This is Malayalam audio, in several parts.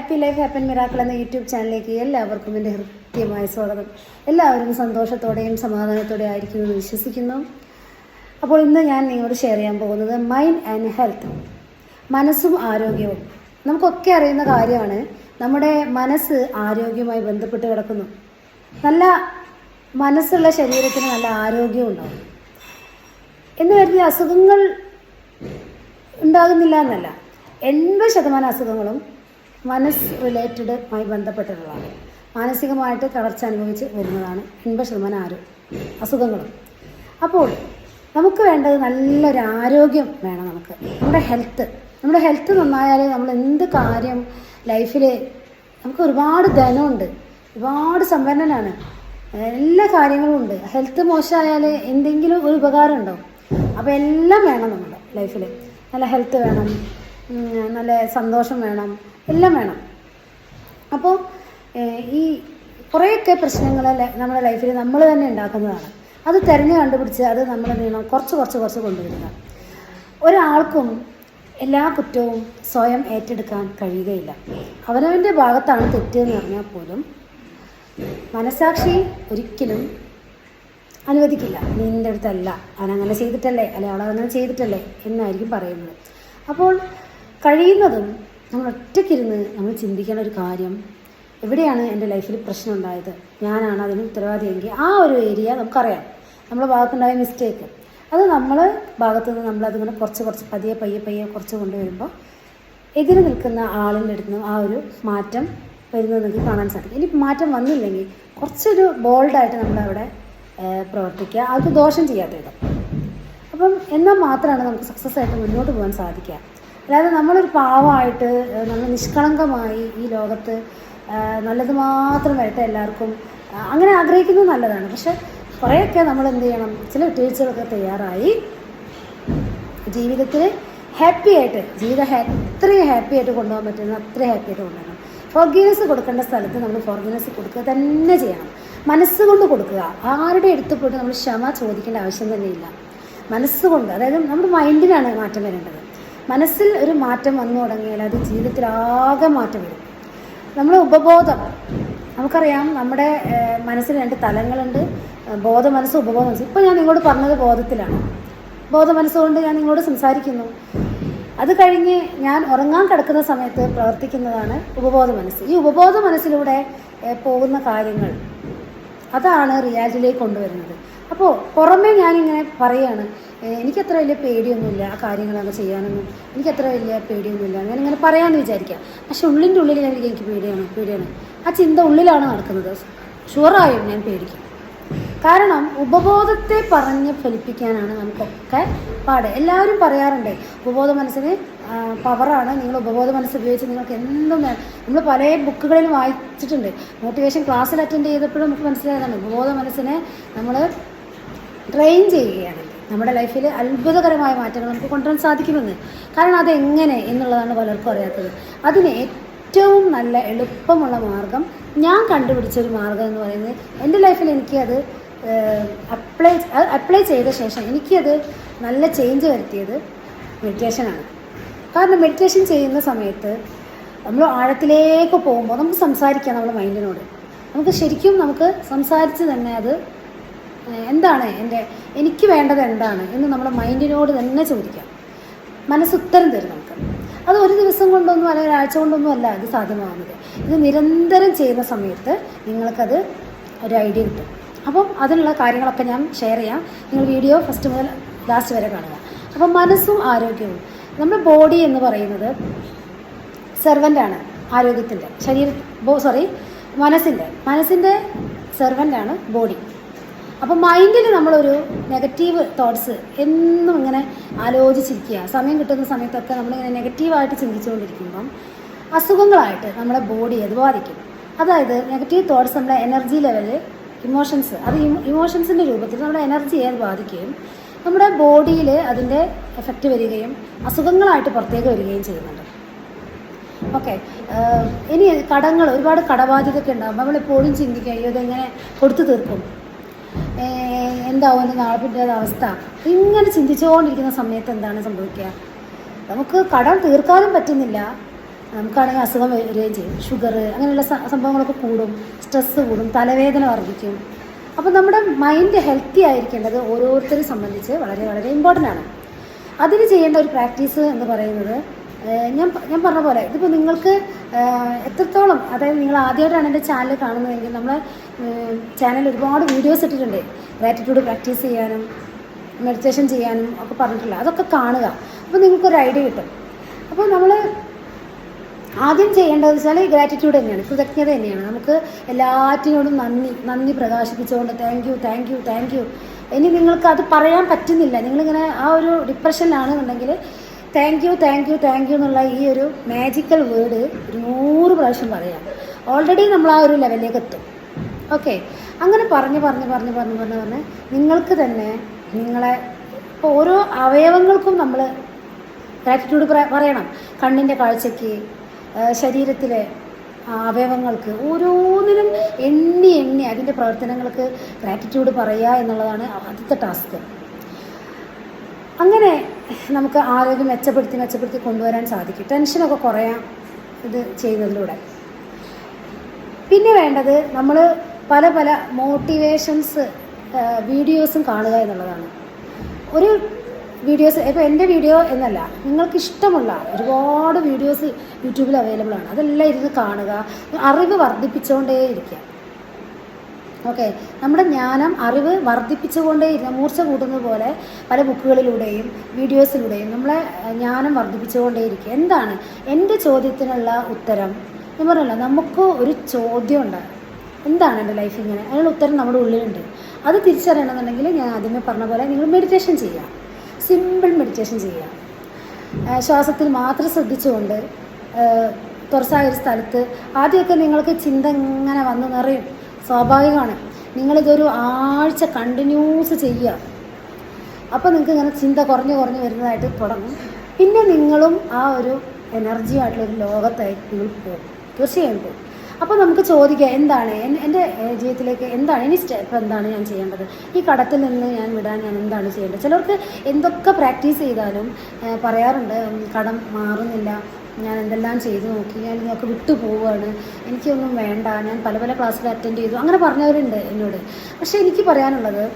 ഹാപ്പി ലൈഫ് ഹാപ്പൻ മിറാക്കൾ എന്ന യൂട്യൂബ് ചാനലിലേക്ക് എല്ലാവർക്കും എന്റെ ഹൃദ്യമായ സ്വാഗതം. എല്ലാവരും സന്തോഷത്തോടെയും സമാധാനത്തോടെയും ആയിരിക്കുമെന്ന് വിശ്വസിക്കുന്നു. അപ്പോൾ ഇന്ന് ഞാൻ നിങ്ങളോട് ഷെയർ ചെയ്യാൻ പോകുന്നത് മൈൻഡ് ആൻഡ് ഹെൽത്ത് മനസ്സും ആരോഗ്യവും. നമുക്കൊക്കെ അറിയുന്ന കാര്യമാണ് നമ്മുടെ മനസ്സ് ആരോഗ്യവുമായി ബന്ധപ്പെട്ട് കിടക്കുന്നു. നല്ല മനസ്സുള്ള ശരീരത്തിന് നല്ല ആരോഗ്യം ഉണ്ടാവും. എന്ന് കരുതി അസുഖങ്ങൾ ഉണ്ടാകുന്നില്ല എന്നല്ല. എൺപത് ശതമാനം അസുഖങ്ങളും മനസ്സ് റിലേറ്റഡ് ആയി ബന്ധപ്പെട്ടിട്ടുള്ളതാണ്. മാനസികമായിട്ട് തളർച്ച അനുഭവിച്ച് വരുന്നതാണ്. എൺപത് ശതമാനം ആരോ അസുഖങ്ങളും. അപ്പോൾ നമുക്ക് വേണ്ടത് നല്ലൊരു ആരോഗ്യം വേണം നമുക്ക്. നമ്മുടെ ഹെൽത്ത് നമ്മുടെ ഹെൽത്ത് നന്നായാലേ നമ്മൾ എന്ത് കാര്യം ലൈഫിൽ നമുക്ക് ഒരുപാട് ധനമുണ്ട്. ഒരുപാട് സമ്പന്നനാണ് എല്ലാ കാര്യങ്ങളും ഉണ്ട്. ഹെൽത്ത് മോശമായാൽ എന്തെങ്കിലും ഒരു ഉപകാരം ഉണ്ടോ? അപ്പോൾ എല്ലാം വേണം നമ്മുടെ ലൈഫിൽ നല്ല ഹെൽത്ത് വേണം. നല്ല സന്തോഷം വേണം. എല്ലാം വേണം. അപ്പോൾ ഈ കുറേയൊക്കെ പ്രശ്നങ്ങൾ നമ്മുടെ ലൈഫിൽ നമ്മൾ തന്നെ ഉണ്ടാക്കുന്നതാണ്. അത് തിരഞ്ഞു കണ്ടുപിടിച്ച് അത് നമ്മൾ നീണം കുറച്ച് കുറച്ച് കുറച്ച് കൊണ്ടുവരിക. ഒരാൾക്കും എല്ലാ കുറ്റവും സ്വയം ഏറ്റെടുക്കാൻ കഴിയുകയില്ല. അവനവന്റെ ഭാഗത്താണ് തെറ്റ് എന്ന് പറഞ്ഞാൽ പോലും മനസാക്ഷി ഒരിക്കലും അനുവദിക്കില്ല. നിന്റെ അടുത്തല്ല അവനങ്ങനെ ചെയ്തിട്ടല്ലേ അല്ലെ അവളങ്ങനെ ചെയ്തിട്ടല്ലേ എന്നായിരിക്കും പറയുന്നത്. അപ്പോൾ കഴിയുന്നതും നമ്മൾ ഒറ്റയ്ക്കിരുന്ന് നമ്മൾ ചിന്തിക്കേണ്ട ഒരു കാര്യം എവിടെയാണ് എന്റെ ലൈഫിൽ പ്രശ്നം ഉണ്ടായത് ഞാനാണ് അതിന് ഉത്തരവാദിയെങ്കിൽ ആ ഒരു ഏരിയ നമുക്കറിയാം. നമ്മുടെ ഭാഗത്തുണ്ടായ മിസ്റ്റേക്ക് അത് നമ്മൾ ഭാഗത്തു നിന്ന് നമ്മളതിങ്ങനെ കുറച്ച് കുറച്ച് പതിയെ പയ്യെ പയ്യെ കുറച്ച് കൊണ്ടുവരുമ്പോൾ എതിര് നിൽക്കുന്ന ആളിന്റെ അടുത്ത് ആ ഒരു മാറ്റം വരുന്നത് നിങ്ങൾക്ക് കാണാൻ സാധിക്കും. ഇനി മാറ്റം വന്നില്ലെങ്കിൽ കുറച്ചൊരു ബോൾഡായിട്ട് നമ്മളവിടെ പ്രവർത്തിക്കുക. അത് ദോഷം ചെയ്യാത്ത വിധം അപ്പം എന്നാൽ മാത്രമാണ് നമുക്ക് സക്സസ് ആയിട്ട് മുന്നോട്ട് പോകാൻ സാധിക്കുക. അല്ലാതെ നമ്മളൊരു പാവമായിട്ട് നമ്മൾ നിഷ്കളങ്കമായി ഈ ലോകത്ത് നല്ലത് മാത്രം വരട്ടെ എല്ലാവർക്കും അങ്ങനെ ആഗ്രഹിക്കുന്നത് നല്ലതാണ്. പക്ഷെ കുറേയൊക്കെ നമ്മൾ എന്ത് ചെയ്യണം? ചില ടീച്ചറൊക്കെ തയ്യാറായി. ജീവിതത്തിൽ ഹാപ്പി ആയിട്ട് ജീവിതം എത്രയും ഹാപ്പി ആയിട്ട് കൊണ്ടുപോകാൻ പറ്റുന്ന അത്രയും ഹാപ്പി ആയിട്ട് കൊണ്ടുപോകണം ഫോർഗീനസ് കൊടുക്കേണ്ട സ്ഥലത്ത് നമ്മൾ ഫോർഗീനസ് കൊടുക്കുക തന്നെ ചെയ്യണം. മനസ്സുകൊണ്ട് കൊടുക്കുക. ആരുടെ അടുത്ത് പോയിട്ട് നമ്മൾ ക്ഷമ ചോദിക്കേണ്ട ആവശ്യം തന്നെയില്ല മനസ്സുകൊണ്ട് അതായത് നമ്മുടെ മൈൻഡിനാണ് മാറ്റം വരേണ്ടത്. മനസ്സിൽ ഒരു മാറ്റം വന്നു തുടങ്ങിയാൽ അത് ജീവിതത്തിൽ ആകെ മാറ്റം വരും. നമ്മുടെ ഉപബോധം. നമുക്കറിയാം നമ്മുടെ മനസ്സിൽ രണ്ട് തലങ്ങളുണ്ട്. ബോധ മനസ്സ് ഉപബോധ മനസ്സ് ഇപ്പം ഞാൻ നിങ്ങളോട് പറഞ്ഞത് ബോധത്തിലാണ്. ബോധ മനസ്സുകൊണ്ട് ഞാൻ നിങ്ങളോട് സംസാരിക്കുന്നു. അത് കഴിഞ്ഞ് ഞാൻ ഉറങ്ങാൻ കിടക്കുന്ന സമയത്ത് പ്രവർത്തിക്കുന്നതാണ് ഉപബോധ മനസ്സ് ഈ ഉപബോധ മനസ്സിലൂടെ പോകുന്ന കാര്യങ്ങൾ. അതാണ് റിയാലിറ്റിയിലേക്ക് കൊണ്ടുവരുന്നത്. അപ്പോൾ പുറമേ ഞാനിങ്ങനെ പറയുകയാണ് എനിക്കത്ര വലിയ പേടിയൊന്നുമില്ല ആ കാര്യങ്ങളൊക്കെ ചെയ്യാനൊന്നും. എനിക്കത്ര വലിയ പേടിയൊന്നുമില്ല. ഞാനിങ്ങനെ പറയാമെന്ന് വിചാരിക്കാം. പക്ഷെ ഉള്ളിന്റെ ഉള്ളിൽ എനിക്ക് പേടിയാണ് പേടിയാണ്. ആ ചിന്ത ഉള്ളിലാണ് നടക്കുന്നത്. ഷുവറായും ഞാൻ പേടിക്കും. കാരണം ഉപബോധത്തെ പറഞ്ഞ് ഫലിപ്പിക്കാനാണ് നമുക്കൊക്കെ പാട്. എല്ലാവരും പറയാറുണ്ട് ഉപബോധ മനസ്സിന് പവറാണ്. നിങ്ങൾ ഉപബോധ മനസ്സ് ഉപയോഗിച്ച് നിങ്ങൾക്ക് എന്തും നമ്മൾ പല ബുക്കുകളിലും വായിച്ചിട്ടുണ്ട്. മോട്ടിവേഷൻ ക്ലാസ്സിൽ അറ്റൻഡ് ചെയ്തപ്പോഴും നമുക്ക് മനസ്സിലായതാണ് ഉപബോധ മനസ്സിനെ നമ്മൾ ട്രെയിൻ ചെയ്യുകയാണെങ്കിൽ നമ്മുടെ ലൈഫിൽ അത്ഭുതകരമായ മാറ്റങ്ങൾ നമുക്ക് കൊണ്ടുവരാൻ സാധിക്കുമെന്ന്. കാരണം അതെങ്ങനെ എന്നുള്ളതാണ് പലർക്കും അറിയാത്തത്. അതിന് ഏറ്റവും നല്ല എളുപ്പമുള്ള മാർഗം ഞാൻ കണ്ടുപിടിച്ച ഒരു മാർഗം എന്ന് പറയുന്നത് എന്റെ ലൈഫിൽ എനിക്കത് അപ്ലൈ അപ്ലൈ ചെയ്ത ശേഷം എനിക്കത് നല്ല ചേഞ്ച് വരുത്തിയത് മെഡിറ്റേഷനാണ് കാരണം മെഡിറ്റേഷൻ ചെയ്യുന്ന സമയത്ത് നമ്മൾ ആഴത്തിലേക്ക് പോകുമ്പോൾ നമുക്ക് സംസാരിക്കാം നമ്മുടെ മൈൻഡിനോട് നമുക്ക് ശരിക്കും നമുക്ക് സംസാരിച്ച് തന്നെ അത് എന്താണ് എന്റെ എനിക്ക് വേണ്ടത് എന്താണ് എന്ന് നമ്മുടെ മൈൻഡിനോട് തന്നെ ചോദിക്കാം. മനസ്സ് ഉത്തരം തരും നമുക്ക്. അത് ഒരു ദിവസം കൊണ്ടൊന്നും അല്ലെങ്കിൽ ഒരാഴ്ച കൊണ്ടൊന്നും അല്ല ഇത് സാധ്യമാകുന്നത് ഇത് നിരന്തരം ചെയ്യുന്ന സമയത്ത് നിങ്ങൾക്കത് ഒരു ഐഡിയ കിട്ടും. അപ്പം അതിനുള്ള കാര്യങ്ങളൊക്കെ ഞാൻ ഷെയർ ചെയ്യാം. നിങ്ങൾ വീഡിയോ ഫസ്റ്റ് മുതൽ ലാസ്റ്റ് വരെ കാണുക. അപ്പം മനസ്സും ആരോഗ്യവും. നമ്മുടെ ബോഡി എന്ന് പറയുന്നത് സെർവന്റാണ് ആരോഗ്യത്തിന്റെ. ശരീര സോറി മനസ്സിന്റെ. മനസ്സിന്റെ സെർവന്റാണ് ബോഡി അപ്പോൾ മൈൻഡിൽ നമ്മളൊരു നെഗറ്റീവ് തോട്ട്സ് എന്നും ഇങ്ങനെ ആലോചിച്ചിരിക്കുക. സമയം കിട്ടുന്ന സമയത്തൊക്കെ നമ്മളിങ്ങനെ നെഗറ്റീവായിട്ട് ചിന്തിച്ചുകൊണ്ടിരിക്കുമ്പം അസുഖങ്ങളായിട്ട് നമ്മുടെ ബോഡി അത് ബാധിക്കും. അതായത് നെഗറ്റീവ് തോട്ട്സ് നമ്മുടെ എനർജി ലെവൽ ഇമോഷൻസ് അത് ഇമോഷൻസിന്റെ രൂപത്തിൽ നമ്മുടെ എനർജിയെ അത് ബാധിക്കുകയും നമ്മുടെ ബോഡിയിൽ അതിന്റെ എഫക്റ്റ് വരികയും അസുഖങ്ങളായിട്ട് പുറത്തേക്ക് വരികയും ചെയ്യുന്നുണ്ട്. ഓക്കെ ഇനി കടങ്ങൾ ഒരുപാട് കടബാധ്യതയൊക്കെ ഉണ്ടാകും. നമ്മളെപ്പോഴും ചിന്തിക്കുക അയ്യോ ഇതെങ്ങനെ കൊടുത്തു തീർക്കും? എന്താവും എന്റെ നാളെ അവസ്ഥ. ഇങ്ങനെ ചിന്തിച്ചുകൊണ്ടിരിക്കുന്ന സമയത്ത് എന്താണ് സംഭവിക്കുക? നമുക്ക് കടം തീർക്കാനും പറ്റുന്നില്ല. നമുക്കാണെങ്കിൽ അസുഖം വരികയും ചെയ്യും. ഷുഗർ അങ്ങനെയുള്ള സംഭവങ്ങളൊക്കെ കൂടും. സ്ട്രെസ്സ് കൂടും. തലവേദന വർദ്ധിക്കും. അപ്പോൾ നമ്മുടെ മൈൻഡ് ഹെൽത്തി ആയിരിക്കേണ്ടത് ഓരോരുത്തരെ സംബന്ധിച്ച് വളരെ വളരെ ഇമ്പോർട്ടന്റ് ആണ്. അതിന് ചെയ്യേണ്ട ഒരു പ്രാക്ടീസ് എന്ന് പറയുന്നത് ഞാൻ ഞാൻ പറഞ്ഞ പോലെ ഇതിപ്പോൾ നിങ്ങൾക്ക് എത്രത്തോളം അതായത് നിങ്ങൾ ആദ്യമായിട്ടാണ് എന്റെ ചാനൽ കാണുന്നതെങ്കിൽ നമ്മൾ ചാനലിൽ ഒരുപാട് വീഡിയോസ് ഇട്ടിട്ടുണ്ട്. ഗ്രാറ്റിറ്റ്യൂഡ് പ്രാക്ടീസ് ചെയ്യാനും മെഡിറ്റേഷൻ ചെയ്യാനും ഒക്കെ പറഞ്ഞിട്ടില്ല അതൊക്കെ കാണുക. അപ്പോൾ നിങ്ങൾക്കൊരു ഐഡിയ കിട്ടും. അപ്പോൾ നമ്മൾ ആദ്യം ചെയ്യേണ്ടതെന്ന് വെച്ചാൽ ഗ്രാറ്റിറ്റ്യൂഡ് തന്നെയാണ് കൃതജ്ഞത തന്നെയാണ്. നമുക്ക് എല്ലാറ്റിനോടും നന്ദി നന്ദി പ്രകാശിപ്പിച്ചുകൊണ്ട് thank you thank you thank you ഇനി നിങ്ങൾക്ക് അത് പറയാൻ പറ്റുന്നില്ല. നിങ്ങളിങ്ങനെ ആ ഒരു ഡിപ്രഷനിലാണെന്നുണ്ടെങ്കിൽ thank you thank you thank you എന്നുള്ള ഈ ഒരു മാജിക്കൽ വേർഡ് നൂറ് പ്രാവശ്യം പറയാം. ഓൾറെഡി നമ്മൾ ആ ഒരു ലെവലിലേക്ക് എത്തും. ഓക്കെ അങ്ങനെ പറഞ്ഞ് പറഞ്ഞ് പറഞ്ഞ് പറഞ്ഞ് പറഞ്ഞ് പറഞ്ഞ് നിങ്ങൾക്ക് തന്നെ നിങ്ങളെ ഇപ്പോൾ ഓരോ അവയവങ്ങൾക്കും നമ്മൾ ഗ്രാറ്റിറ്റ്യൂഡ് പറയണം. കണ്ണിന്റെ കാഴ്ചയ്ക്ക് ശരീരത്തിലെ അവയവങ്ങൾക്ക് ഓരോന്നിനും എണ്ണി എണ്ണി അതിന്റെ പ്രവർത്തനങ്ങൾക്ക് ഗ്രാറ്റിറ്റ്യൂഡ് പറയുക എന്നുള്ളതാണ് ആദ്യത്തെ ടാസ്ക് അങ്ങനെ നമുക്ക് ആരോഗ്യം മെച്ചപ്പെടുത്തി മെച്ചപ്പെടുത്തി കൊണ്ടുവരാൻ സാധിക്കും. ടെൻഷനൊക്കെ കുറയാം ഇത് ചെയ്യുന്നതിലൂടെ. പിന്നെ വേണ്ടത് നമ്മൾ പല പല മോട്ടിവേഷൻസ് വീഡിയോസും കാണുക എന്നുള്ളതാണ്. ഒരു വീഡിയോസ് ഇപ്പോൾ എന്റെ വീഡിയോ എന്നല്ല നിങ്ങൾക്ക് ഇഷ്ടമുള്ള ഒരുപാട് വീഡിയോസ് യൂട്യൂബിൽ അവൈലബിൾ ആണ്. അതെല്ലാം ഇരുന്ന് കാണുക അറിവ് വർദ്ധിപ്പിച്ചുകൊണ്ടേയിരിക്കുക ഓക്കെ നമ്മുടെ ജ്ഞാനം അറിവ് വർദ്ധിപ്പിച്ചുകൊണ്ടേയിരിക്കുക മൂർച്ച കൂട്ടുന്നത് പോലെ പല ബുക്കുകളിലൂടെയും വീഡിയോസിലൂടെയും നമ്മളെ ജ്ഞാനം വർദ്ധിപ്പിച്ചുകൊണ്ടേയിരിക്കുക എന്താണ്? എന്റെ ചോദ്യത്തിനുള്ള ഉത്തരം? ഞാൻ പറഞ്ഞല്ലോ നമുക്ക് ഒരു ചോദ്യം ഉണ്ട് എന്താണ് എന്റെ ലൈഫ് ഇങ്ങനെ? അതിനുള്ള ഉത്തരം നമ്മുടെ ഉള്ളിലുണ്ട്. അത് തിരിച്ചറിയണമെന്നുണ്ടെങ്കിൽ ഞാൻ ആദ്യമേ പറഞ്ഞ പോലെ നിങ്ങൾ മെഡിറ്റേഷൻ ചെയ്യുക. സിമ്പിൾ മെഡിറ്റേഷൻ ചെയ്യുക. ശ്വാസത്തിൽ മാത്രം ശ്രദ്ധിച്ചുകൊണ്ട് തുറസായ ഒരു സ്ഥലത്ത് ആദ്യമൊക്കെ നിങ്ങൾക്ക് ചിന്ത ഇങ്ങനെ വന്ന് നിറയും. സ്വാഭാവികമാണ്. നിങ്ങളിതൊരു ആഴ്ച കണ്ടിന്യൂസ് ചെയ്യുക. അപ്പോൾ നിങ്ങൾക്ക് ഇങ്ങനെ ചിന്ത കുറഞ്ഞു കുറഞ്ഞു വരുന്നതായിട്ട് തുടങ്ങും. പിന്നെ നിങ്ങളും ആ ഒരു എനർജിയായിട്ടുള്ള ഒരു ലോകത്തായിട്ട് നിങ്ങൾ പോകും തീർച്ചയായും പോകും അപ്പോൾ നമുക്ക് ചോദിക്കാം എന്താണ്? എന്റെ ജീവിതത്തിലേക്ക് എന്താണ്? ഇനി സ്റ്റെപ്പ് എന്താണ് ഞാൻ ചെയ്യേണ്ടത്? ഈ കടത്തിൽ നിന്ന് ഞാൻ വിടാൻ ഞാൻ എന്താണ് ചെയ്യേണ്ടത്? ചിലർക്ക് എന്തൊക്കെ പ്രാക്ടീസ് ചെയ്താലും പറയാറുണ്ട് കടം മാറുന്നില്ല ഞാൻ എന്തെല്ലാം ചെയ്തു നോക്കി ഞാൻ ഇതൊക്കെ വിട്ടു പോവുകയാണ്. എനിക്കൊന്നും വേണ്ട ഞാൻ പല പല ക്ലാസ്സിൽ അറ്റൻഡ് ചെയ്തു. അങ്ങനെ പറഞ്ഞവരുണ്ട് എന്നോട്. പക്ഷേ എനിക്ക് പറയാനുള്ളത്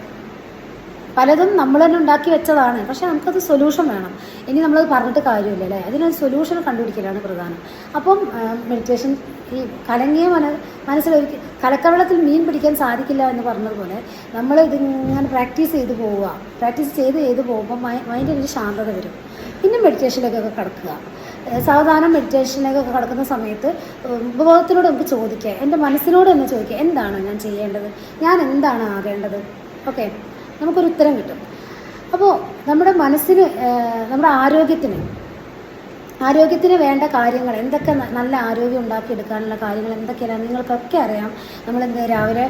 പലതും നമ്മൾ തന്നെ ഉണ്ടാക്കി വെച്ചതാണ്. പക്ഷേ നമുക്കത് സൊല്യൂഷൻ വേണം. ഇനി നമ്മളത് പറഞ്ഞിട്ട് കാര്യമില്ല അല്ലേ? അതിനൊരു സൊല്യൂഷൻ കണ്ടുപിടിക്കലാണ് പ്രധാനം. അപ്പം മെഡിറ്റേഷൻ ഈ കലങ്ങിയ മന മനസ്സിലൊരിക്കൽ കലക്കവെള്ളത്തിൽ മീൻ പിടിക്കാൻ സാധിക്കില്ല എന്ന് പറഞ്ഞതുപോലെ നമ്മൾ ഇതിങ്ങനെ പ്രാക്ടീസ് ചെയ്ത് പോവുക. പ്രാക്ടീസ് ചെയ്ത് ചെയ്ത് പോകുമ്പോൾ മൈൻഡിനൊരു ശാന്തത വരും. പിന്നെ മെഡിറ്റേഷനിലേക്കൊക്കെ കിടക്കുക. സാവധാനം മെഡിറ്റേഷനൊക്കെ കടക്കുന്ന സമയത്ത് ഉപഭോഗത്തിനോട് നമുക്ക് ചോദിക്കുക. എന്റെ മനസ്സിനോട് തന്നെ ചോദിക്കുക എന്താണ് ഞാൻ ചെയ്യേണ്ടത്? ഞാൻ എന്താണ് ആകേണ്ടത്? ഓക്കെ? നമുക്കൊരു ഉത്തരം കിട്ടും. അപ്പോൾ നമ്മുടെ മനസ്സിന് നമ്മുടെ ആരോഗ്യത്തിന് ആരോഗ്യത്തിന് വേണ്ട കാര്യങ്ങൾ എന്തൊക്കെ നല്ല ആരോഗ്യം ഉണ്ടാക്കിയെടുക്കാനുള്ള കാര്യങ്ങൾ എന്തൊക്കെയാണ്? നിങ്ങൾക്കൊക്കെ അറിയാം നമ്മളെന്ത് രാവിലെ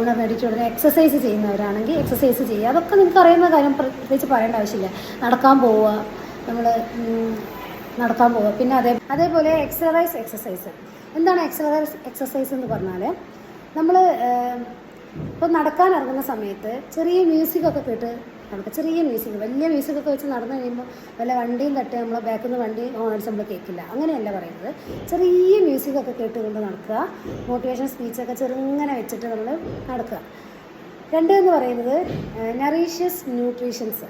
ഉണർന്നെടിച്ച് ഉടനെ എക്സസൈസ് ചെയ്യുന്നവരാണെങ്കിൽ എക്സസൈസ് ചെയ്യുക. അതൊക്കെ നിങ്ങൾക്ക് അറിയുന്ന കാര്യം പ്രത്യേകിച്ച് പറയേണ്ട ആവശ്യമില്ല. നടക്കാൻ പോവുക നമ്മൾ നടക്കാൻ പോകുക പിന്നെ അതേ അതേപോലെ എക്സസൈസ് എക്സസൈസ് എന്താണ് എക്സസൈസ് എക്സസൈസ് എന്ന് പറഞ്ഞാൽ? നമ്മൾ ഇപ്പോൾ നടക്കാൻ ഇറങ്ങുന്ന സമയത്ത് ചെറിയ മ്യൂസിക്കൊക്കെ കേട്ട് നടക്കുക. ചെറിയ മ്യൂസിക് വലിയ മ്യൂസിക്കൊക്കെ വെച്ച് നടന്നു കഴിയുമ്പോൾ വല്ല വണ്ടിയും തട്ടി നമ്മളെ ബാക്കിൽ നിന്ന് വണ്ടി ഓൺ അടിച്ച് നമ്മൾ കേൾക്കില്ല അങ്ങനെയല്ല പറയുന്നത്. ചെറിയ മ്യൂസിക്കൊക്കെ കേട്ടുകൊണ്ട് നടക്കുക. മോട്ടിവേഷൻ സ്പീച്ചൊക്കെ ചെറുങ്ങനെ വെച്ചിട്ട് നമ്മൾ നടക്കുക. രണ്ട് എന്ന് പറയുന്നത് നറീഷ്യസ് ന്യൂട്രീഷൻസ്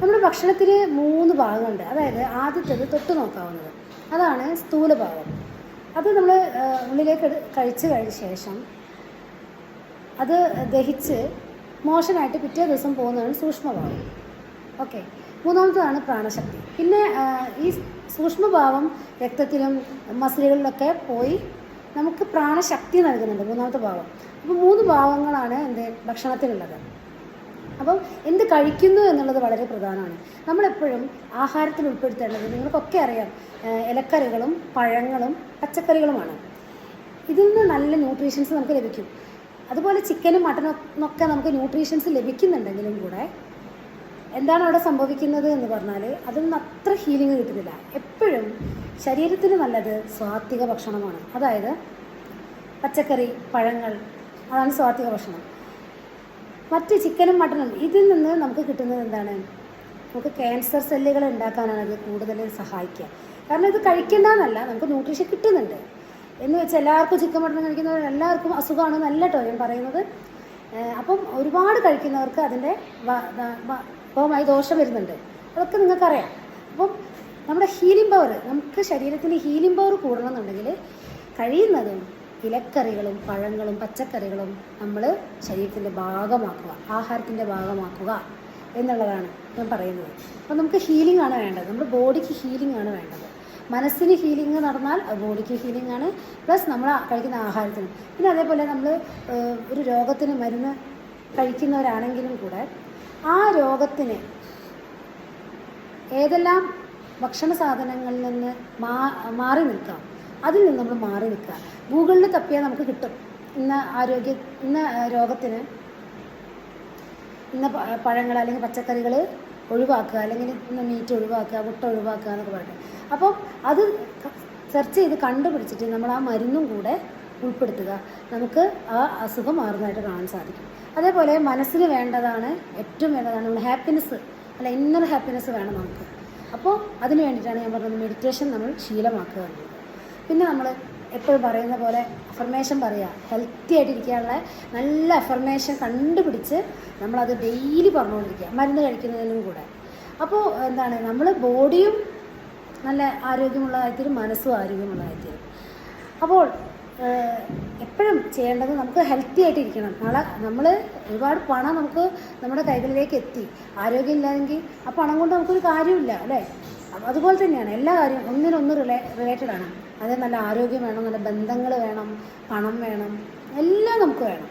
നമ്മുടെ ഭക്ഷണത്തിന് മൂന്ന് ഭാഗമുണ്ട്. അതായത് ആദ്യത്തേത് തൊട്ട് നോക്കാവുന്നത്. അതാണ് സ്ഥൂലഭാഗം. അത് നമ്മൾ ഉള്ളിലേക്ക് കഴിച്ച് കഴിഞ്ഞ ശേഷം അത് ദഹിച്ച് മോശമായിട്ട് പിറ്റേ ദിവസം പോകുന്നതാണ് സൂക്ഷ്മഭാവം ഓക്കെ. മൂന്നാമത്തതാണ് പ്രാണശക്തി. പിന്നെ ഈ സൂക്ഷ്മഭാവം രക്തത്തിലും മസിലുകളിലൊക്കെ പോയി നമുക്ക് പ്രാണശക്തി നൽകുന്നുണ്ട് മൂന്നാമത്തെ ഭാവം അപ്പോൾ മൂന്ന് ഭാവങ്ങളാണ് എന്ത് ഭക്ഷണത്തിനുള്ളത് അപ്പം എന്ത് കഴിക്കുന്നു എന്നുള്ളത് വളരെ പ്രധാനമാണ്. നമ്മളെപ്പോഴും ആഹാരത്തിൽ ഉൾപ്പെടുത്തേണ്ടത് നിങ്ങൾക്കൊക്കെ അറിയാം ഇലക്കറികളും പഴങ്ങളും പച്ചക്കറികളുമാണ്. ഇതിൽ നിന്ന് നല്ല ന്യൂട്രീഷൻസ് നമുക്ക് ലഭിക്കും. അതുപോലെ ചിക്കനും മട്ടനും ഒക്കെ നമുക്ക് ന്യൂട്രീഷൻസ് ലഭിക്കുന്നുണ്ടെങ്കിലും കൂടെ എന്താണ് അവിടെ സംഭവിക്കുന്നത് എന്ന് പറഞ്ഞാൽ അതൊന്നും അത്ര ഹീലിംഗ് കിട്ടുന്നില്ല. എപ്പോഴും ശരീരത്തിന് നല്ലത് സ്വാത്വിക ഭക്ഷണമാണ്. അതായത് പച്ചക്കറി പഴങ്ങൾ അതാണ് സ്വാത്വിക ഭക്ഷണം. മറ്റ് ചിക്കനും മട്ടനും ഇതിൽ നിന്ന് നമുക്ക് കിട്ടുന്നത് എന്താണ്? നമുക്ക് ക്യാൻസർ സെല്ലുകൾ ഉണ്ടാക്കാനാണ് അത് കൂടുതൽ സഹായിക്കുക. കാരണം ഇത് കഴിക്കേണ്ടെന്നല്ല നമുക്ക് ന്യൂട്രീഷൻ കിട്ടുന്നുണ്ട്. എന്ന് വെച്ചാൽ എല്ലാവർക്കും ചിക്കൻ മട്ടൺ കഴിക്കുന്നവർ എല്ലാവർക്കും അസുഖമാണ് നല്ല കേട്ടോ ഞാൻ പറയുന്നത്. അപ്പം ഒരുപാട് കഴിക്കുന്നവർക്ക് അതിന്റെ ഭാഗമായി ദോഷം വരുന്നുണ്ട്. അതൊക്കെ നിങ്ങൾക്കറിയാം. അപ്പം നമ്മുടെ ഹീലിംഗ് പവർ നമുക്ക് ശരീരത്തിന് ഹീലിംഗ് പവർ കൂടണമെന്നുണ്ടെങ്കിൽ കഴിയുന്നതും ഇലക്കറികളും പഴങ്ങളും പച്ചക്കറികളും നമ്മൾ ശരീരത്തിന്റെ ഭാഗമാക്കുക ആഹാരത്തിന്റെ ഭാഗമാക്കുക എന്നുള്ളതാണ് ഞാൻ പറയുന്നത്. അപ്പം നമുക്ക് ഹീലിംഗ് ആണ് വേണ്ടത്. നമ്മുടെ ബോഡിക്ക് ഹീലിംഗ് ആണ് വേണ്ടത്. മനസ്സിന് ഹീലിംഗ് നടന്നാൽ ബോഡിക്ക് ഹീലിംഗ് ആണ്. പ്ലസ് നമ്മൾ കഴിക്കുന്ന ആഹാരത്തിനും. പിന്നെ അതേപോലെ നമ്മൾ ഒരു രോഗത്തിന് മരുന്ന് കഴിക്കുന്നവരാണെങ്കിലും കൂടെ ആ രോഗത്തിന് ഏതെല്ലാം ഭക്ഷണ സാധനങ്ങളിൽ നിന്ന് മാറി നിൽക്കാം? അതിൽ നിന്ന് നമ്മൾ മാറി നിൽക്കുക. ഗൂഗിളിൽ തപ്പിയാൽ നമുക്ക് കിട്ടും. ഇന്ന ആരോഗ്യ ഇന്ന രോഗത്തിന് ഇന്ന പഴങ്ങൾ അല്ലെങ്കിൽ പച്ചക്കറികൾ ഒഴിവാക്കുക അല്ലെങ്കിൽ ഇന്ന് മീറ്റ് ഒഴിവാക്കുക മുട്ട ഒഴിവാക്കുക എന്നൊക്കെ പറയട്ടെ അപ്പോൾ അത് സെർച്ച് ചെയ്ത് കണ്ടുപിടിച്ചിട്ട് നമ്മൾ ആ മരുന്നും കൂടെ ഉൾപ്പെടുത്തുക. നമുക്ക് ആ അസുഖം മാറുന്നതായിട്ട് കാണാൻ സാധിക്കും. അതേപോലെ മനസ്സിന് വേണ്ടതാണ് ഏറ്റവും വേണ്ടതാണ് നമ്മൾ ഹാപ്പിനെസ് അല്ല ഇന്നർ ഹാപ്പിനെസ് വേണം നമുക്ക്. അപ്പോൾ അതിന് വേണ്ടിയിട്ടാണ് ഞാൻ പറഞ്ഞത് മെഡിറ്റേഷൻ നമ്മൾ ശീലമാക്കുക എന്നുള്ളത്. പിന്നെ നമ്മൾ എപ്പോഴും പറയുന്ന പോലെ അഫർമേഷൻ പറയുക ഹെൽത്തി ആയിട്ടിരിക്കാനുള്ള നല്ല അഫർമേഷൻ കണ്ടുപിടിച്ച് നമ്മളത് ഡെയിലി പറഞ്ഞുകൊണ്ടിരിക്കുക. മരുന്ന് കഴിക്കുന്നതിനും കൂടെ. അപ്പോൾ എന്താണ്? നമ്മൾ ബോഡിയും നല്ല ആരോഗ്യമുള്ളതായിത്തീരും മനസ്സും ആരോഗ്യമുള്ളതായിത്തീരും അപ്പോൾ എപ്പോഴും ചെയ്യേണ്ടത് നമുക്ക് ഹെൽത്തി ആയിട്ടിരിക്കണം. നാളെ നമ്മൾ ഒരുപാട് പണം നമുക്ക് നമ്മുടെ കൈകളിലേക്ക് എത്തി. ആരോഗ്യം ഇല്ലാതെങ്കിൽ ആ പണം കൊണ്ട് നമുക്കൊരു കാര്യമില്ല അല്ലേ? അതുപോലെ തന്നെയാണ്. എല്ലാ കാര്യവും ഒന്നിനൊന്ന് റിലേ റിലേറ്റഡ് ആണ്. അത് നല്ല ആരോഗ്യം വേണം നല്ല ബന്ധങ്ങൾ വേണം പണം വേണം എല്ലാം നമുക്ക് വേണം.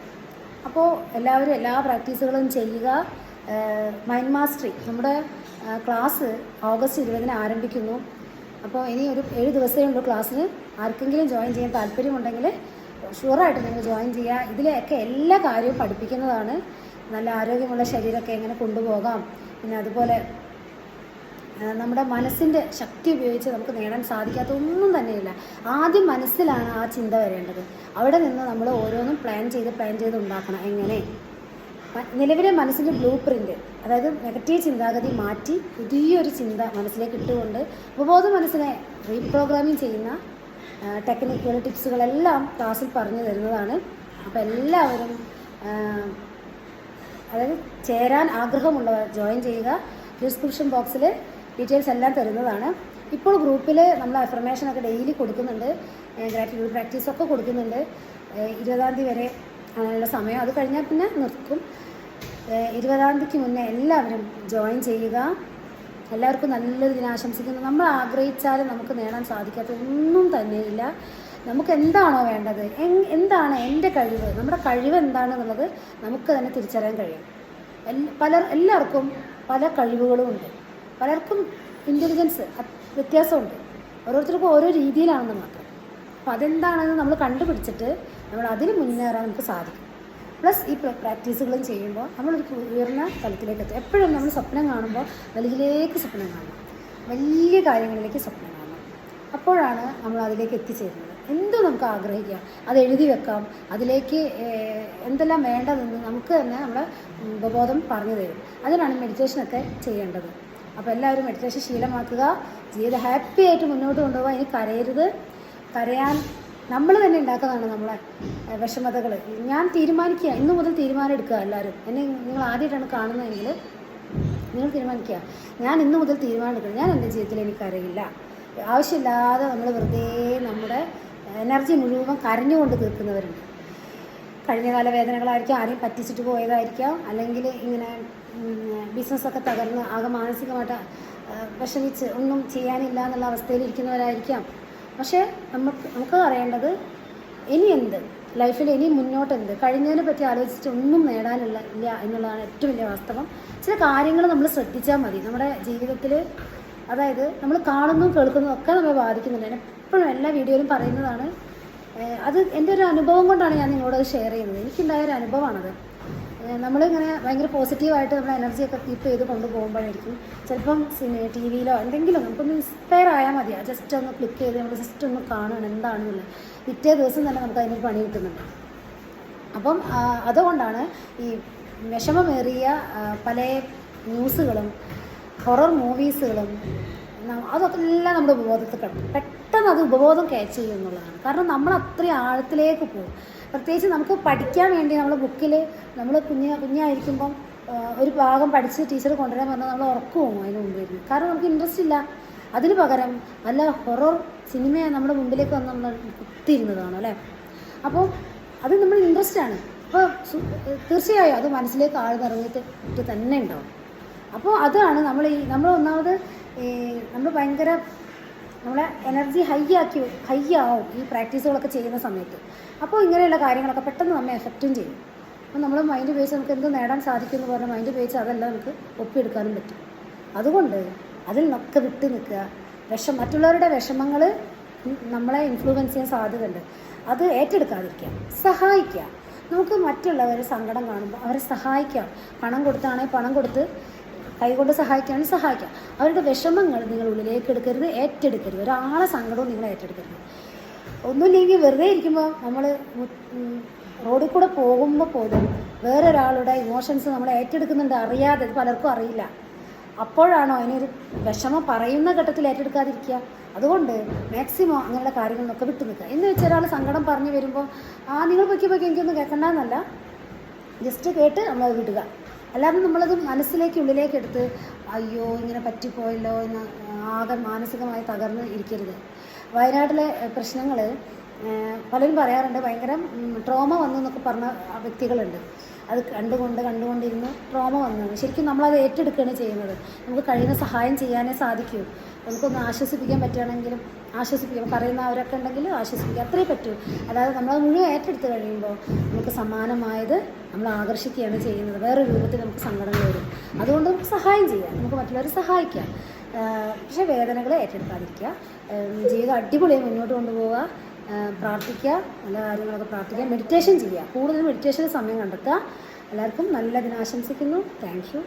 അപ്പോൾ എല്ലാവരും എല്ലാ പ്രാക്ടീസുകളും ചെയ്യുക. Mind mastery. നമ്മുടെ ക്ലാസ് ഓഗസ്റ്റ് ഇരുപതിന് ആരംഭിക്കുന്നു. അപ്പോൾ ഇനി ഒരു ഏഴ് ദിവസമേ ഉള്ളൂ ക്ലാസ്സിന്. ആർക്കെങ്കിലും ജോയിൻ ചെയ്യാൻ താല്പര്യമുണ്ടെങ്കിൽ ഷുവറായിട്ട് നിങ്ങൾ ജോയിൻ ചെയ്യുക. ഇതിലൊക്കെ എല്ലാ കാര്യവും പഠിപ്പിക്കുന്നതാണ്. നല്ല ആരോഗ്യമുള്ള ശരീരമൊക്കെ എങ്ങനെ കൊണ്ടുപോകാം. പിന്നെ അതുപോലെ നമ്മുടെ മനസ്സിന്റെ ശക്തി ഉപയോഗിച്ച് നമുക്ക് നേടാൻ സാധിക്കാത്ത ഒന്നും തന്നെയില്ല. ആദ്യം മനസ്സിലാണ് ആ ചിന്ത വരേണ്ടത്. അവിടെ നിന്ന് നമ്മൾ ഓരോന്നും പ്ലാൻ ചെയ്ത് പ്ലാൻ ചെയ്ത് ഉണ്ടാക്കണം. എങ്ങനെ? നിലവിലെ മനസ്സിന്റെ ബ്ലൂ പ്രിന്റ് അതായത് നെഗറ്റീവ് ചിന്താഗതി മാറ്റി പുതിയൊരു ചിന്ത മനസ്സിലേക്ക് ഇട്ടുകൊണ്ട് ഉപബോധ മനസ്സിനെ റീപ്രോഗ്രാമിംഗ് ചെയ്യുന്ന ടെക്നിക്കുകൾ ടിപ്സുകളെല്ലാം ക്ലാസ്സിൽ പറഞ്ഞു തരുന്നതാണ്. അപ്പോൾ എല്ലാവരും അതായത് ചേരാൻ ആഗ്രഹമുള്ളവർ ജോയിൻ ചെയ്യുക. ഡിസ്ക്രിപ്ഷൻ ബോക്സിൽ ഡീറ്റെയിൽസ് എല്ലാം തരുന്നതാണ്. ഇപ്പോൾ ഗ്രൂപ്പിൽ നമ്മൾ അഫർമേഷൻ ഒക്കെ ഡെയിലി കൊടുക്കുന്നുണ്ട്. ഗ്രാറ്റിറ്റ്യൂഡ് പ്രാക്ടീസൊക്കെ കൊടുക്കുന്നുണ്ട്. ഏഹ് ഇരുപതാം തീയതി വരെ അങ്ങനെയുള്ള സമയം. അത് കഴിഞ്ഞാൽ പിന്നെ നിർത്തും. ഇരുപതാം തീയതിക്ക് മുന്നേ എല്ലാവരും ജോയിൻ ചെയ്യുക. എല്ലാവർക്കും നല്ലൊരു ദിനം ആശംസിക്കുന്നു. നമ്മൾ ആഗ്രഹിച്ചാലും നമുക്ക് നേടാൻ സാധിക്കാത്ത ഒന്നും തന്നെയില്ല. നമുക്ക് എന്താണോ വേണ്ടത്? എന്താണ് എന്റെ കഴിവ്? നമ്മുടെ കഴിവ് എന്താണെന്നുള്ളത് നമുക്ക് തന്നെ തിരിച്ചറിയാൻ കഴിയും. പല എല്ലാവർക്കും പല കഴിവുകളും ഉണ്ട്. പലർക്കും ഇന്റലിജൻസ് വ്യത്യാസമുണ്ട്. ഓരോരുത്തർക്കും ഓരോ രീതിയിലാണെന്ന് മാത്രം. അപ്പോൾ അതെന്താണെന്ന് നമ്മൾ കണ്ടുപിടിച്ചിട്ട് നമ്മൾ അതിന് മുന്നേറാൻ നമുക്ക് സാധിക്കും. പ്ലസ് ഈ പ്ര- പ്രാക്ടീസുകളും ചെയ്യുമ്പോൾ നമ്മളൊരു ഉയർന്ന തലത്തിലേക്ക് എത്തും എപ്പോഴും നമ്മൾ സ്വപ്നം കാണുമ്പോൾ വലിയിലേക്ക് സ്വപ്നം കാണണം. വലിയ കാര്യങ്ങളിലേക്ക് സ്വപ്നം കാണണം. അപ്പോഴാണ് നമ്മൾ അതിലേക്ക് എത്തിച്ചേരുന്നത്. എന്തും നമുക്ക് ആഗ്രഹിക്കാം? അത് എഴുതി വെക്കാം. അതിലേക്ക് എന്തെല്ലാം വേണ്ടതെന്ന് നമുക്ക് തന്നെ നമ്മുടെ ഉപബോധം പറഞ്ഞു തരും. അതിനാണ് മെഡിറ്റേഷനൊക്കെ ചെയ്യേണ്ടത്. അപ്പോൾ എല്ലാവരും മെഡിറ്റേഷൻ ശീലമാക്കുക. ജീവിതം ഹാപ്പി ആയിട്ട് മുന്നോട്ട് കൊണ്ടുപോകാൻ ഇനി കരയരുത്. കരയാൻ നമ്മൾ തന്നെ ഉണ്ടാക്കുന്നതാണ് നമ്മളെ വിഷമതകൾ ഞാൻ തീരുമാനിക്കുക. ഇന്നു മുതൽ തീരുമാനം എടുക്കുക എല്ലാവരും. എന്നെ നിങ്ങൾ ആദ്യമായിട്ടാണ് കാണുന്നതെങ്കിൽ നിങ്ങൾ തീരുമാനിക്കുക. ഞാൻ ഇന്നു മുതൽ തീരുമാനം എടുക്കണം. ഞാൻ എന്റെ ജീവിതത്തിൽ എനിക്ക് അറിയില്ല ആവശ്യമില്ലാതെ നമ്മൾ വെറുതെ നമ്മുടെ എനർജി മുഴുവൻ കരഞ്ഞുകൊണ്ട് തീർക്കുന്നവരുണ്ട്. കഴിഞ്ഞകാല വേദനകളായിരിക്കാം ആരെയും പറ്റിച്ചിട്ട് പോയതായിരിക്കാം അല്ലെങ്കിൽ ഇങ്ങനെ ബിസിനസ്സൊക്കെ തകർന്ന് ആകെ മാനസികമായിട്ട് വിഷമിച്ച് ഒന്നും ചെയ്യാനില്ല എന്നുള്ള അവസ്ഥയിലിരിക്കുന്നവരായിരിക്കാം പക്ഷേ നമുക്ക് നമുക്ക് അറിയേണ്ടത് ഇനി എന്ത്? ലൈഫിൽ ഇനി മുന്നോട്ട് എന്ത്? കഴിഞ്ഞതിനെ പറ്റി ആലോചിച്ചിട്ട് ഒന്നും നേടാനുള്ള ഇല്ല എന്നുള്ളതാണ് ഏറ്റവും വലിയ വാസ്തവം. ചില കാര്യങ്ങൾ നമ്മൾ ശ്രദ്ധിച്ചാൽ മതി. നമ്മുടെ ജീവിതത്തിൽ അതായത് നമ്മൾ കാണുന്നതും കേൾക്കുന്നതും ഒക്കെ നമ്മെ ബാധിക്കുന്നുണ്ട്. ഞാൻ എപ്പോഴും എല്ലാ വീഡിയോയിലും പറയുന്നതാണ് അത് എന്റെ ഒരു അനുഭവം കൊണ്ടാണ് ഞാൻ നിങ്ങളോട് ഷെയർ ചെയ്യുന്നത്. എനിക്കുണ്ടായ ഒരു അനുഭവമാണത്. നമ്മളിങ്ങനെ ഭയങ്കര പോസിറ്റീവായിട്ട് നമ്മുടെ എനർജിയൊക്കെ കീപ്പ് ചെയ്ത് കൊണ്ടുപോകുമ്പോഴായിരിക്കും ചിലപ്പം സിനി ടി വിയിലോ എന്തെങ്കിലും നമുക്കൊന്ന് ഇൻസ്പയർ ആയാൽ മതി ജസ്റ്റ് ഒന്ന് ക്ലിക്ക് ചെയ്ത് നമ്മൾ ജസ്റ്റ് ഒന്ന് കാണണം എന്താണെന്നുള്ളത്. പിറ്റേ ദിവസം തന്നെ നമുക്ക് അതിനൊരു പണി കിട്ടുന്നുണ്ട്. അപ്പം അതുകൊണ്ടാണ് ഈ വിഷമമേറിയ പല ന്യൂസുകളും ഹൊറർ മൂവീസുകളും അതൊക്കെ എല്ലാം നമ്മുടെ ഉപബോധത്തിൽ കിടക്കും. പെട്ടെന്ന് അത് ഉപബോധം ക്യാച്ച് ചെയ്യും എന്നുള്ളതാണ് കാരണം നമ്മൾ അത്രയും ആഴത്തിലേക്ക് പോകും. പ്രത്യേകിച്ച് നമുക്ക് പഠിക്കാൻ വേണ്ടി നമ്മൾ ബുക്കിൽ നമ്മൾ കുഞ്ഞ് കുഞ്ഞായിരിക്കുമ്പം ഒരു ഭാഗം പഠിച്ച് ടീച്ചർ കൊണ്ടുവരാൻ പറഞ്ഞാൽ നമ്മൾ ഉറക്കു പോകും അതിന് മുമ്പ് ഇരുന്ന് കാരണം നമുക്ക് ഇൻട്രസ്റ്റ് ഇല്ല. അതിന് പകരം നല്ല ഹൊറർ സിനിമ നമ്മുടെ മുമ്പിലേക്ക് വന്ന് നമ്മൾ കുത്തിയിരുന്നതാണ് അല്ലേ? അപ്പോൾ അത് നമ്മൾ ഇൻട്രസ്റ്റ് ആണ്. അപ്പോൾ തീർച്ചയായും അത് മനസ്സിലേക്ക് ആഴ്ന്നിറങ്ങിയിട്ട് തന്നെ ഉണ്ടാവും. അപ്പോൾ അതാണ് നമ്മൾ ഈ നമ്മൾ ഒന്നാമത് നമ്മൾ ഭയങ്കര നമ്മളെ എനർജി ഹൈ ആക്കി ഹൈ ആവും ഈ പ്രാക്ടീസുകളൊക്കെ ചെയ്യുന്ന സമയത്ത്. അപ്പോൾ ഇങ്ങനെയുള്ള കാര്യങ്ങളൊക്കെ പെട്ടെന്ന് നമ്മെ എഫക്റ്റും ചെയ്യും. അപ്പോൾ നമ്മൾ മൈൻഡ് ഉപയോഗിച്ച് നമുക്ക് എന്ത് നേടാൻ സാധിക്കും എന്ന് പറഞ്ഞാൽ മൈൻഡ് ഉപയോഗിച്ച് അതെല്ലാം നമുക്ക് ഒപ്പിയെടുക്കാനും പറ്റും. അതുകൊണ്ട് അതിൽ നിന്നൊക്കെ വിട്ട് നിൽക്കുക. വിഷം മറ്റുള്ളവരുടെ വിഷമങ്ങൾ നമ്മളെ ഇൻഫ്ലുവൻസ് ചെയ്യാൻ സാധ്യതയുണ്ട്. അത് ഏറ്റെടുക്കാതിരിക്കുക. സഹായിക്കുക. നമുക്ക് മറ്റുള്ളവരെ സങ്കടം കാണുമ്പോൾ അവരെ സഹായിക്കാം. പണം കൊടുത്താണെങ്കിൽ പണം കൊടുത്ത് കൈകൊണ്ട് സഹായിക്കുകയാണെങ്കിൽ സഹായിക്കാം. അവരുടെ വിഷമങ്ങൾ നിങ്ങൾ ഉള്ളിലേക്ക് എടുക്കരുത് ഏറ്റെടുക്കരുത്. ഒരാളെ സങ്കടവും നിങ്ങൾ ഏറ്റെടുക്കരുത്. ഒന്നുമില്ലെങ്കിൽ വെറുതെ ഇരിക്കുമ്പോൾ നമ്മൾ റോഡിൽ കൂടെ പോകുമ്പോൾ പോലും വേറൊരാളുടെ ഇമോഷൻസ് നമ്മൾ ഏറ്റെടുക്കുന്നുണ്ട് അറിയാതെ പലർക്കും അറിയില്ല. അപ്പോഴാണോ അതിനൊരു വിഷമം പറയുന്ന ഘട്ടത്തിൽ ഏറ്റെടുക്കാതിരിക്കുക? അതുകൊണ്ട് മാക്സിമം അങ്ങനെയുള്ള കാര്യങ്ങളൊക്കെ വിട്ടു നിൽക്കുക. എന്ന് വെച്ചാൽ ഒരാൾ സങ്കടം പറഞ്ഞു വരുമ്പോൾ ആ നിങ്ങൾ പൊക്കി പൊക്കി എനിക്കൊന്നും കേൾക്കണ്ടെന്നല്ല ജസ്റ്റ് കേട്ട് നമ്മൾ വിടുക. അല്ലാതെ നമ്മളത് മനസ്സിലേക്ക് ഉള്ളിലേക്ക് എടുത്ത് അയ്യോ ഇങ്ങനെ പറ്റിപ്പോയല്ലോ എന്ന് ആകെ മാനസികമായി തകർന്ന് ഇരിക്കരുത്. വയനാട്ടിലെ പ്രശ്നങ്ങൾ പലരും പറയാറുണ്ട് ഭയങ്കര ട്രോമ വന്നു എന്നൊക്കെ പറഞ്ഞ വ്യക്തികളുണ്ട്. അത് കണ്ടുകൊണ്ട് കണ്ടുകൊണ്ടിരുന്ന് ട്രോമ വന്നു ശരിക്കും നമ്മളത് ഏറ്റെടുക്കുകയാണ് ചെയ്യുന്നത്. നമുക്ക് കഴിയുന്ന സഹായം ചെയ്യാനേ സാധിക്കൂ. നമുക്കൊന്ന് ആശ്വസിപ്പിക്കാൻ പറ്റുകയാണെങ്കിലും ആശ്വസിപ്പിക്കാം. പറയുന്നവരൊക്കെ ഉണ്ടെങ്കിൽ ആശ്വസിപ്പിക്കാം അത്രേ പറ്റൂ. അതായത് നമ്മളത് മുഴുവൻ ഏറ്റെടുത്ത് കഴിയുമ്പോൾ നമുക്ക് സമാനമായത് നമ്മൾ ആകർഷിക്കുകയാണ് ചെയ്യുന്നത്. വേറെ രൂപത്തിൽ നമുക്ക് സങ്കടങ്ങൾ വരും. അതുകൊണ്ട് നമുക്ക് സഹായം ചെയ്യാം. നമുക്ക് മറ്റുള്ളവരെ സഹായിക്കാം. പക്ഷെ വേദനകൾ ഏറ്റെടുക്കാതിരിക്കുക. ജീവിതം അടിപൊളിയായി മുന്നോട്ട് കൊണ്ടുപോവുക. പ്രാർത്ഥിക്കുക. നല്ല കാര്യങ്ങളൊക്കെ പ്രാർത്ഥിക്കുക. മെഡിറ്റേഷൻ ചെയ്യുക. കൂടുതൽ മെഡിറ്റേഷന് സമയം കണ്ടെത്തുക. എല്ലാവർക്കും നല്ല ദിനാശംസിക്കുന്നു താങ്ക് യു